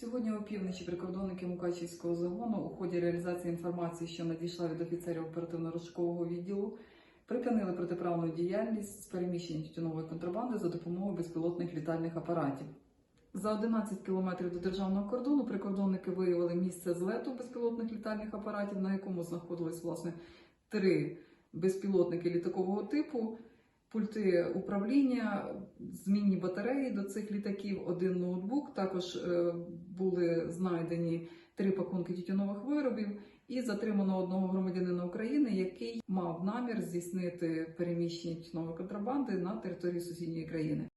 Сьогодні опівночі прикордонники Мукачівського загону у ході реалізації інформації, що надійшла від офіцерів оперативно-розшукового відділу, припинили протиправну діяльність з переміщення тютюнової контрабанди за допомогою безпілотних літальних апаратів. За 11 кілометрів до державного кордону прикордонники виявили місце злету безпілотних літальних апаратів, на якому знаходились власне три безпілотники літакового типу, пульти управління, змінні батареї до цих літаків, один ноутбук. Також е, були знайдені три пакунки тютюнових виробів. І затримано одного громадянина України, який мав намір здійснити переміщення тютюнової контрабанди на території сусідньої країни.